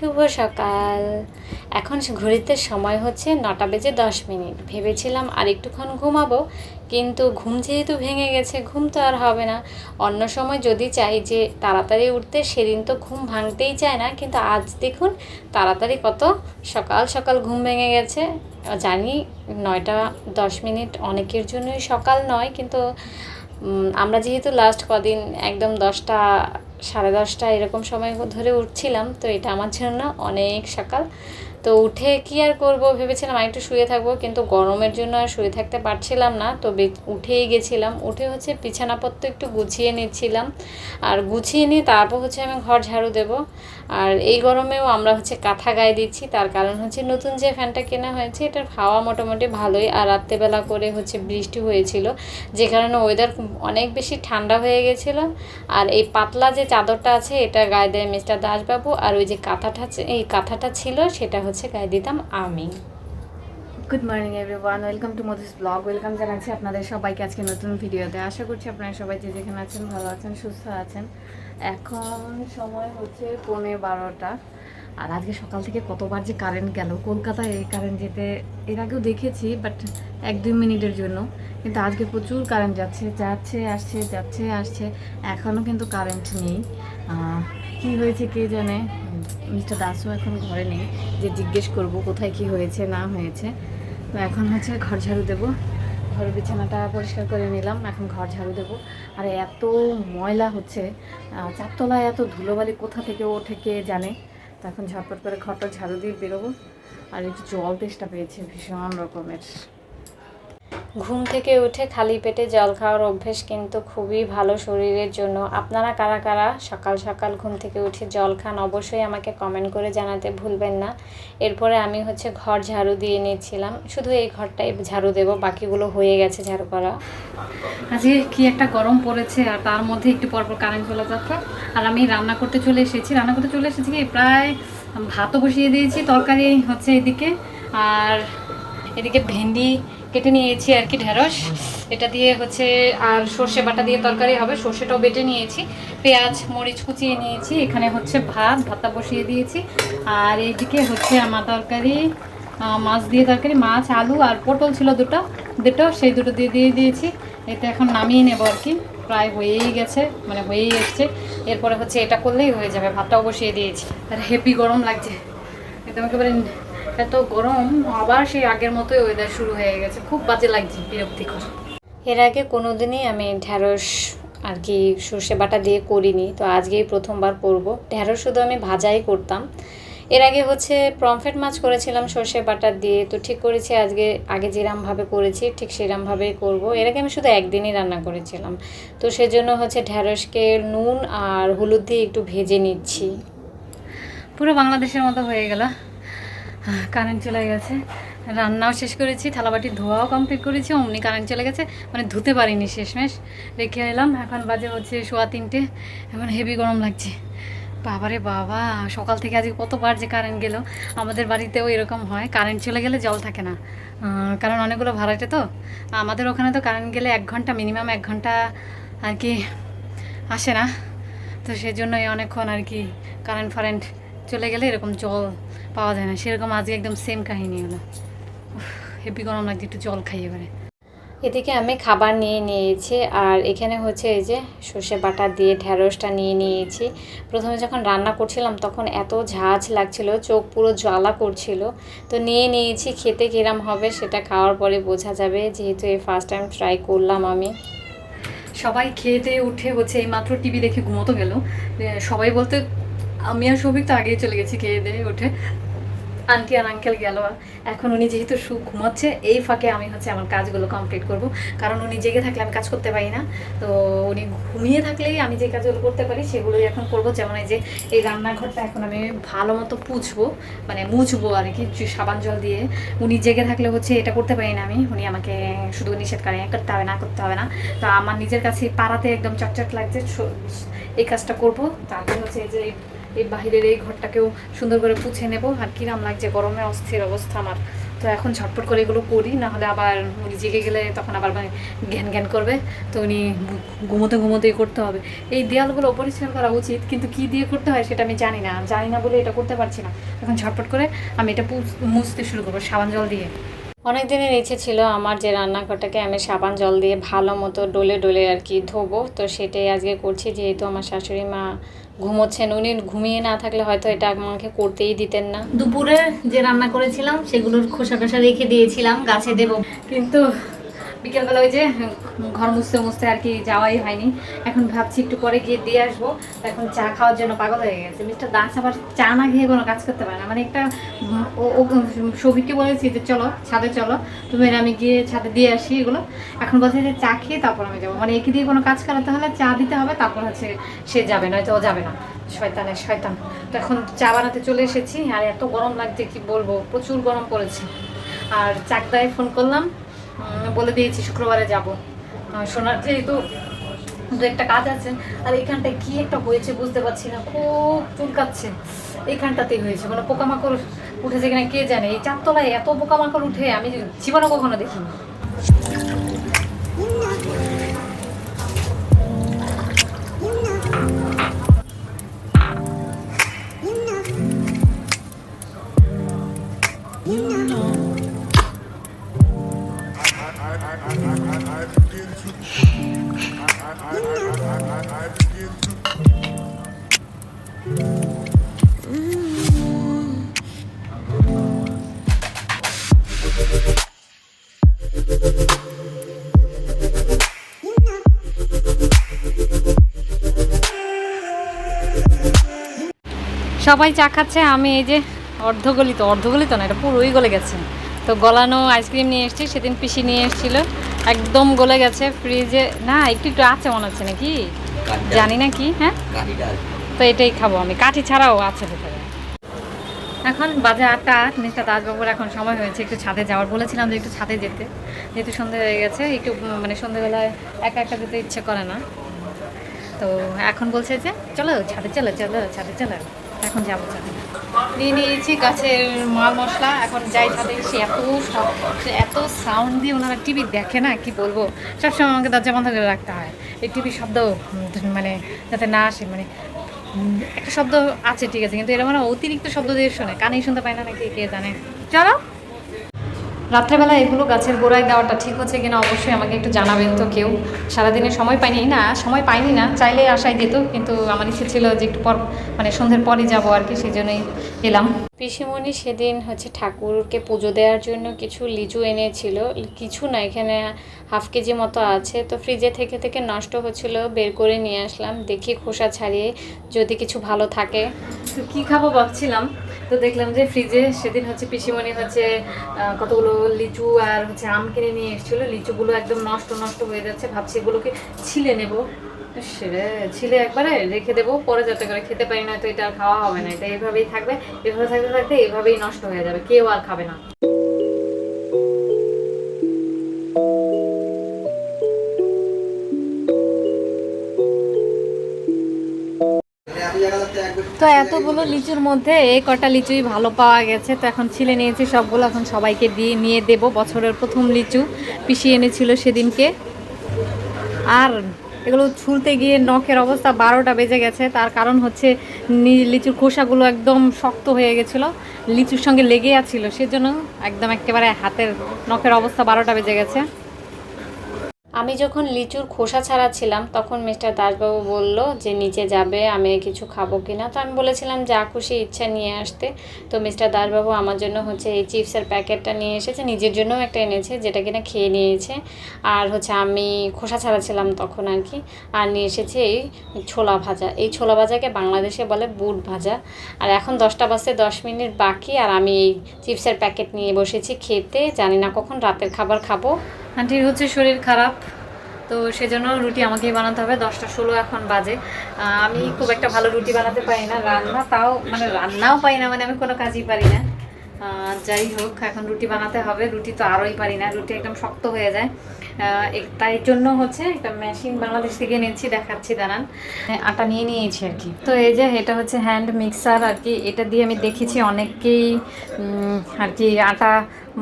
শুভ সকাল। এখন ঘড়িতে সময় হচ্ছে নটা বেজে দশ মিনিট। ভেবেছিলাম আর একটুক্ষণ ঘুমাবো, কিন্তু ঘুম যেহেতু ভেঙে গেছে, ঘুম তো আর হবে না। অন্য সময় যদি চাই যে তাড়াতাড়ি উঠতে, সেদিন তো ঘুম ভাঙতেই চায় না, কিন্তু আজ দেখুন তাড়াতাড়ি কত সকাল সকাল ঘুম ভেঙে গেছে। জানি নয়টা দশ মিনিট অনেকের জন্যই সকাল নয়, কিন্তু আমরা যেহেতু লাস্ট কদিন একদম দশটা, সাড়ে দশটা এরকম সময় ধরে উঠছিলাম, তো এটা আমার জন্য অনেক সকাল। তো উঠে কি আর করব ভেবেছিলাম আর একটু শুয়ে থাকব, কিন্তু গরমের জন্য আর শুয়ে থাকতে পারছিলাম না। তো উঠেই গেছিলাম, উঠে হচ্ছে বিছানাপত্র একটু গুছিয়ে নিচ্ছিলাম। আর গুছিয়ে নিয়ে তারপর হচ্ছে আমি ঘর ঝাড়ু দেব। আর এই গরমেও আমরা হচ্ছে কাঁথা গায়ে দিচ্ছি, তার কারণ হচ্ছে নতুন যে ফ্যানটা কেনা হয়েছে, এটার হাওয়া মোটামুটি ভালোই। আর রাত্রেবেলা করে হচ্ছে বৃষ্টি হয়েছিল, যে কারণে ওয়েদার অনেক বেশি ঠান্ডা হয়ে গেছিল। আর এই পাতলা যে চাদরটা আছে, এটা গায়ে দেয় মিস্টার দাসবাবু। আর ওই যে কাঁথাটা এই কাঁথাটা ছিল, সেটা হচ্ছে গায়ে দিতাম আমি। Good morning everyone welcome to Madhu's blog welcome জানাচ্ছি আপনাদের সবাইকে আজকে নতুন ভিডিওতে। আশা করছি আপনারা সবাই যে যেখানে আছেন, ভালো আছেন, সুস্থ আছেন। এখন সময় হচ্ছে পৌনে বারোটা। আর আজকে সকাল থেকে কতবার যে কারেন্ট গেল, কলকাতায় এই কারেন্ট যেতে এর আগেও দেখেছি বাট এক দুই মিনিটের জন্য। কিন্তু আজকে প্রচুর কারেন্ট যাচ্ছে যাচ্ছে, আসছে যাচ্ছে, আসছে। এখনও কিন্তু কারেন্ট নেই। কি হয়েছে কে জানে? মিস্টার দাসও এখন ঘরে নেই, যে জিজ্ঞেস করব কোথায় কি হয়েছে, না হয়েছে। তো এখন হচ্ছে ঘর ঝাড়ু দেবো। ঘরের বিছানাটা পরিষ্কার করে নিলাম, এখন ঘর ঝাড়ু দেবো। আর এত ময়লা হচ্ছে চারতলায় এত ধুলোবালি কোথা থেকে ওঠে কে জানে? তো এখন ঝটপট করে ঘরটা ঝাড়ু দিয়ে বেরোবো। আর একটু জল তেষ্টা পেয়েছে, ভীষণ রকমের। ঘুম থেকে উঠে খালি পেটে জল খাওয়ার অভ্যেস কিন্তু খুবই ভালো শরীরের জন্য। আপনারা কারা কারা সকাল সকাল ঘুম থেকে উঠে জল খান অবশ্যই আমাকে কমেন্ট করে জানাতে ভুলবেন না। এরপরে আমি হচ্ছে ঘর ঝাড়ু দিয়ে নিয়েছিলাম শুধু এই ঘরটাই ঝাড়ু দেবো, বাকিগুলো হয়ে গেছে ঝাড়ু করা। আজকে কি একটা গরম পড়েছে আর তার মধ্যে একটু পরপর কারেন্ট চলে যাচ্ছে। আর আমি রান্না করতে চলে এসেছি। রান্না করতে চলে এসেছি কি প্রায় ভাতও বসিয়ে দিয়েছি, তরকারি হচ্ছে এদিকে। আর এদিকে ভেন্ডি কেটে নিয়েছি আর কি ঢেঁড়স। এটা দিয়ে হচ্ছে, আর সর্ষে বাটা দিয়ে তরকারি হবে। সর্ষেটাও বেটে নিয়েছি। পেঁয়াজ, মরিচ কুচিয়ে নিয়েছি। এখানে হচ্ছে ভাত, ভাতটা বসিয়ে দিয়েছি। আর এইদিকে হচ্ছে আমার তরকারি মাছ দিয়ে তরকারি, মাছ, আলু আর পটল ছিল দুটো। দুটো, সেই দুটো দিয়ে দিয়ে দিয়েছি। এতে এখন নামিয়ে নেব আর কি। প্রায় হয়েই গেছে মানে হয়েই এসছে। এরপরে হচ্ছে এটা করলেই হয়ে যাবে। ভাতটাও বসিয়ে দিয়েছি। আর হেভি গরম লাগছে। একদম একেবারে এত গরম আবার সেই আগের মতোই ওয়েদার শুরু হয়ে গেছে। খুব বাজে লাগছে বিরক্তিকর এর আগে কোনো দিনই আমি ঢ্যাঁড়স আর কি সর্ষে বাটা দিয়ে করিনি তো আজকেই প্রথমবার করব। ঢ্যাঁড়স শুধু আমি ভাজাই করতাম। এর আগে হচ্ছে প্রমফেট মাছ করেছিলাম সর্ষে বাটা দিয়ে তো ঠিক করেছি আজকে আগে যেরামভাবে করেছি ঠিক সেরামভাবেই করব। এর আগে আমি শুধু একদিনই রান্না করেছিলাম। তো সেজন্য হচ্ছে ঢ্যাঁড়সকে নুন আর হলুদ দিয়ে একটু ভেজে নিচ্ছি। পুরো বাংলাদেশের মতো হয়ে গেল। কারেন্ট চলে গেছে। রান্নাও শেষ করেছি থালাবাটি ধোয়াও কমপ্লিট করেছি, অমনি কারেন্ট চলে গেছে। মানে ধুতে পারিনি শেষমেশ, রেখে এলাম। এখন বাজে হচ্ছে সোয়া তিনটে, এখন হেভি গরম লাগছে। বাবারে বাবা, সকাল থেকে আজকে কতবার যে কারেন্ট গেল। আমাদের বাড়িতেও এরকম হয়, কারেন্ট চলে গেলে জল থাকে না। কারণ অনেকগুলো ভাড়াটে তো। আমাদের ওখানে তো কারেন্ট গেলে এক ঘণ্টা, মিনিমাম এক ঘণ্টা আর কি আসে না। তো সেজন্যই অনেকক্ষণ আর কি কারেন্ট ফারেন্ট চলে গেলে এরকম জল পাওয়া যায় না। সেরকম আজকে একদম সেম কাহিনী হলো। হেভি গরম লাগছে একটু জল খাই এবারে। এদিকে আমি খাবার নিয়ে নিয়েছি আর এখানে হচ্ছে এই যে সর্ষে বাটা দিয়ে ঢ্যাঁড়সটা নিয়ে নিয়েছি। প্রথমে যখন রান্না করছিলাম তখন এত ঝাঁঝ লাগছিল চোখ পুরো জ্বালা করছিল। তো নিয়ে নিয়েছি খেতে কিরাম হবে সেটা খাওয়ার পরে বোঝা যাবে যেহেতু এই ফার্স্ট টাইম ট্রাই করলাম আমি। সবাই খেতে উঠে হচ্ছে এই মাত্র টিভি দেখে ঘুমোতো গেল। সবাই বলতে আমি আর সৌভিক তো আগেই চলে গেছি খেয়ে দিয়ে উঠে। আন্টি আর আঙ্কেল গেল। এখন উনি যেহেতু সু ঘুমাচ্ছে, এই ফাঁকে আমি হচ্ছে আমার কাজগুলো কমপ্লিট করব। কারণ উনি জেগে থাকলে আমি কাজ করতে পারি না। তো উনি ঘুমিয়ে থাকলেই আমি যে কাজগুলো করতে পারি, সেগুলোই এখন করব। যেমন এই যে, এই রান্নাঘরটা এখন আমি ভালো মতো পুছবো মানে মুছবো আর কি সাবান জল দিয়ে। উনি জেগে থাকলে হচ্ছে এটা করতে পারি না আমি। উনি আমাকে শুধু নিষেধ করে, করতে হবে না, করতে হবে না। তো আমার নিজের কাছে পাড়াতে একদম চটচট লাগছে এই কাজটা করব। তারপর হচ্ছে এই যে এই বাহিরের এই ঘরটাকেও সুন্দর করে পুছে নেব। আর কিরাম লাগছে, গরমে অস্থির অবস্থা আমার। তো এখন ঝটপট করে এগুলো করি, না হলে আবার উনি জেগে গেলে তখন আবার মানে জ্ঞান জ্ঞান করবে। তো উনি ঘুমোতে ঘুমোতেই করতে হবে। এই দেয়ালগুলো পরিষ্কার করা উচিত, কিন্তু কি দিয়ে করতে হয় সেটা আমি জানি না। জানি না বলে এটা করতে পারছি না। এখন ঝটপট করে আমি এটা মুছতে শুরু করব, সাবান জল দিয়ে। অনেক দিনের ইচ্ছে ছিল আমার যে রান্নাঘরটাকে আমি সাবান জল দিয়ে ভালো মতো ডলে ডলে আর কি ধোবো। তো সেটাই আজকে করছি, যেহেতু আমার শাশুড়ি মা ঘুমোচ্ছেন, উনি ঘুমিয়ে না থাকলে হয়তো এটা আমাকে করতেই দিতেন না। দুপুরে যে রান্না করেছিলাম, সেগুলোর খোসা টোসা রেখে দিয়েছিলাম গাছে দেব। কিন্তু বিকেলবেলা ওই যে ঘর মুছতে মুছতে আর কি যাওয়াই হয়নি। এখন ভাবছি একটু পরে গিয়ে দিয়ে আসব। এখন চা খাওয়ার জন্য পাগল হয়ে গেছে। মিস্টার দাস আবার চা না খেয়ে কোনো কাজ করতে পারে না। মানে একটা, ও- বলেছি যে চলো, ছাদে চলো। তুমি আমি গিয়ে ছাদে দিয়ে আসি এগুলো। এখন বলছে যে চা খেয়ে তারপর আমি যাব। মানে একে দিয়ে কোনো কাজ করাতে হলে চা দিতে হবে, তারপর হচ্ছে সে যাবে, নয়তো ও যাবে না। শয়তানের শয়তান। তো এখন চা বানাতে চলে এসেছি। আর এত গরম লাগছে, কি বলব? প্রচুর গরম পড়েছে। আর চাকদায় ফোন করলাম। বলে দিয়েছি, শুক্রবারে যাব। সোনার যেহেতু দু একটা কাজ আছে, আর এখানটায় কি একটা হয়েছে বুঝতে পারছি না, খুব চুলকাচ্ছে। এইখানটাতেই হয়েছে মানে পোকামাকড় উঠেছে কিনা কে জানে? এই চারতলায় এত পোকামাকড় উঠে আমি জীবনে কখনো দেখিনি। সবাই চা খাচ্ছে আমি এই যে অর্ধগলিত অর্ধগলিত না এটা পুরোই গলে গেছে। তো গলানো আইসক্রিম নিয়ে এসেছি সেদিন পিসি নিয়ে এসেছিল একদম গলে গেছে ফ্রিজে না একটু একটু আছে মনে হচ্ছে নাকি? জানি না কি হ্যাঁ? তো এটাই খাব আমি কাঠি ছাড়াও আছে ভেতরে। এখন বাজে আটটা আট মিস্টার দাসবাবুর এখন সময় হয়েছে একটু ছাদে যাওয়ার বলেছিলাম যে একটু ছাদে যেতে। যেহেতু সন্ধে হয়ে গেছে একটু মানে সন্ধেবেলায় একা একা যেতে ইচ্ছে করে না। তো এখন বলছে যে চলো ছাদে চলো চলো ছাদে চলো। এখন যাব নিয়ে নিয়েছি গাছের মাল, মশলা, এখন যাই সাথে সে এত এত সাউন্ড দিয়ে ওনারা টিভি দেখে না, কি বলব? সবসময় আমাকে দরজা বন্ধ করে রাখতে হয়। এই টিভির শব্দ মানে যাতে না আসে মানে একটা শব্দ আছে, ঠিক আছে, কিন্তু এরা মানে অতিরিক্ত শব্দ দিয়ে শোনে। কানেই শুনতে পায় না নাকি, কে জানে। চলো রাত্রেবেলা এগুলো গাছের গোড়ায় দেওয়াটা ঠিক হচ্ছে কিনা অবশ্যই আমাকে একটু জানাবেন তো কেউ। সারাদিনে সময় পাইনি। না সময় পাইনি না চাইলে আশায় দিত কিন্তু আমার ইচ্ছে ছিল যে একটু পর মানে সন্ধ্যের পরে যাব আর কি সেই জন্যই এলাম। পিসিমণি সেদিন হচ্ছে ঠাকুরকে পুজো দেওয়ার জন্য কিছু লিচু এনেছিল কিছু না এখানে হাফ কেজি মতো আছে। তো ফ্রিজে থেকে থেকে নষ্ট হচ্ছিল বের করে নিয়ে আসলাম। দেখি খোসা ছাড়িয়ে যদি কিছু ভালো থাকে। তো কী খাব ভাবছিলাম? তো দেখলাম যে ফ্রিজে সেদিন হচ্ছে পিসিমণি হচ্ছে কতগুলো লিচু আর হচ্ছে আম কিনে নিয়ে এসেছিল। লিচুগুলো একদম নষ্ট নষ্ট হয়ে যাচ্ছে। ভাবছি এগুলোকে ছিলে নেব। সেরে ছিলে একবারে রেখে দেবো। পরে যাতে করে খেতে পারি না তো এটা আর খাওয়া হবে না। এটা এভাবেই থাকবে। এভাবে থাকতে থাকতে এভাবেই নষ্ট হয়ে যাবে। কেউ আর খাবে না। তো এতগুলো লিচুর মধ্যে এই কটা লিচুই ভালো পাওয়া গেছে। তো এখন ছিলে নিয়েছি সবগুলো, এখন সবাইকে দিয়ে নিয়ে দেব। বছরের প্রথম লিচু পিষিয়ে এনেছিল সেদিনকে। আর এগুলো ছুলতে গিয়ে নখের অবস্থা বারোটা বেজে গেছে। তার কারণ হচ্ছে লিচুর খোসাগুলো একদম শক্ত হয়ে গেছিল। লিচুর সঙ্গে লেগে আছিল, সেজন্য একদম একেবারে হাতের নখের অবস্থা বারোটা বেজে গেছে। আমি যখন লিচুর খোসা ছাড়াচ্ছিলাম, তখন মিস্টার দাসবাবু বলল যে নিচে যাবে, আমি কিছু খাব কিনা। তো আমি বলেছিলাম যা খুশি ইচ্ছা নিয়ে আসতে। তো মিস্টার দাসবাবু আমার জন্য হচ্ছে এই চিপসের প্যাকেটটা নিয়ে এসেছে, নিজের জন্যও একটা এনেছে, যেটা কিনা খেয়ে নিয়েছে। আর হচ্ছে আমি খোসা ছাড়াচ্ছিলাম তখন আর কি। আর নিয়ে এসেছে এই ছোলা ভাজা। এই ছোলা ভাজাকে বাংলাদেশে বলে বুট ভাজা। আর এখন দশটা বাজতে দশ মিনিট বাকি, আর আমি এই চিপসের প্যাকেট নিয়ে বসেছি খেতে। জানি না কখন রাতের খাবার খাব। আন্টির হচ্ছে শরীর খারাপ, তো সেজন্য রুটি আমাকেই বানাতে হবে, দশটা ষোলো এখন বাজে। আমি খুব একটা ভালো রুটি বানাতে পারি না, রান্না তাও মানে রান্নাও পারি না মানে আমি কোনো কাজই পারি না। যাই হোক, এখন রুটি বানাতে হবে, রুটি তো আরোই পারি না, রুটি একদম শক্ত হয়ে যায়। তাই জন্য হচ্ছে একটা মেশিন বাংলাদেশ থেকে নিয়েছি দেখাচ্ছি, দাঁড়ান। আটা নিয়ে নিয়েছি আর কি। তো এই যে, এটা হচ্ছে হ্যান্ড মিক্সার আর কি, এটা দিয়ে আমি দেখেছি অনেককেই আর কি আটা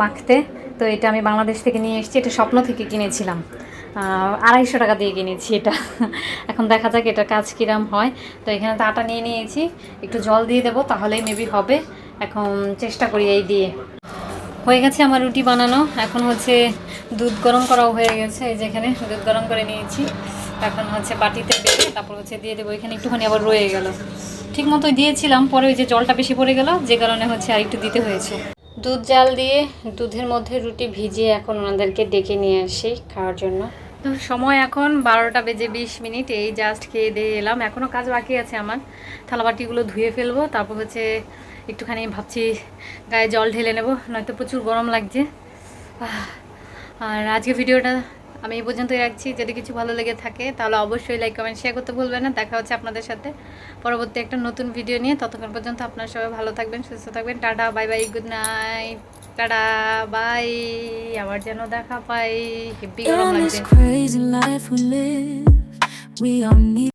মাখতে। তো এটা আমি বাংলাদেশ থেকে নিয়ে এসেছি, এটা স্বপ্ন থেকে কিনেছিলাম। আড়াইশো টাকা দিয়ে কিনেছি এটা। এখন দেখা যাক এটা কাজ কিরাম হয়। তো এখানে তো আটা নিয়ে নিয়েছি, একটু জল দিয়ে দেবো, তাহলেই মেবি হবে। এখন চেষ্টা করি এই দিয়ে। হয়ে গেছে আমার রুটি বানানো। এখন হচ্ছে দুধ গরম করাও হয়ে গেছে, এই যেখানে দুধ গরম করে নিয়েছি। এখন হচ্ছে বাটিতে বেড়ে তারপর হচ্ছে দিয়ে দেবো। এখানে একটুখানি আবার রয়ে গেল। ঠিক মতোই দিয়েছিলাম, পরে ওই যে জলটা বেশি পড়ে গেল, যে কারণে হচ্ছে আর একটু দিতে হয়েছে। দুধ জাল দিয়ে দুধের মধ্যে রুটি ভিজিয়ে এখন ওনাদেরকে ডেকে নিয়ে আসি খাওয়ার জন্য। তো সময় এখন বারোটা বেজে বিশ মিনিট, এই জাস্ট খেয়ে দিয়ে এলাম। এখনও কাজ বাকি আছে আমার। থালাবাটিগুলো ধুয়ে ফেলব, তারপর হচ্ছে একটুখানি ভাবছি গায়ে জল ঢেলে নেব, নয়তো প্রচুর গরম লাগছে। আর আজকে ভিডিওটা আমি এই পর্যন্তই রাখছি। যদি কিছু ভালো লেগে থাকে তাহলে অবশ্যই লাইক কমেন্ট শেয়ার করতে ভুলবেন না। দেখা হচ্ছে আপনাদের সাথে পরবর্তী একটা নতুন ভিডিও নিয়ে। ততক্ষণ পর্যন্ত আপনারা সবাই ভালো থাকবেন সুস্থ থাকবেন। Tata bye bye good night tata bye আবার যেন দেখা পাই। হেব্বি গরম লাগছে।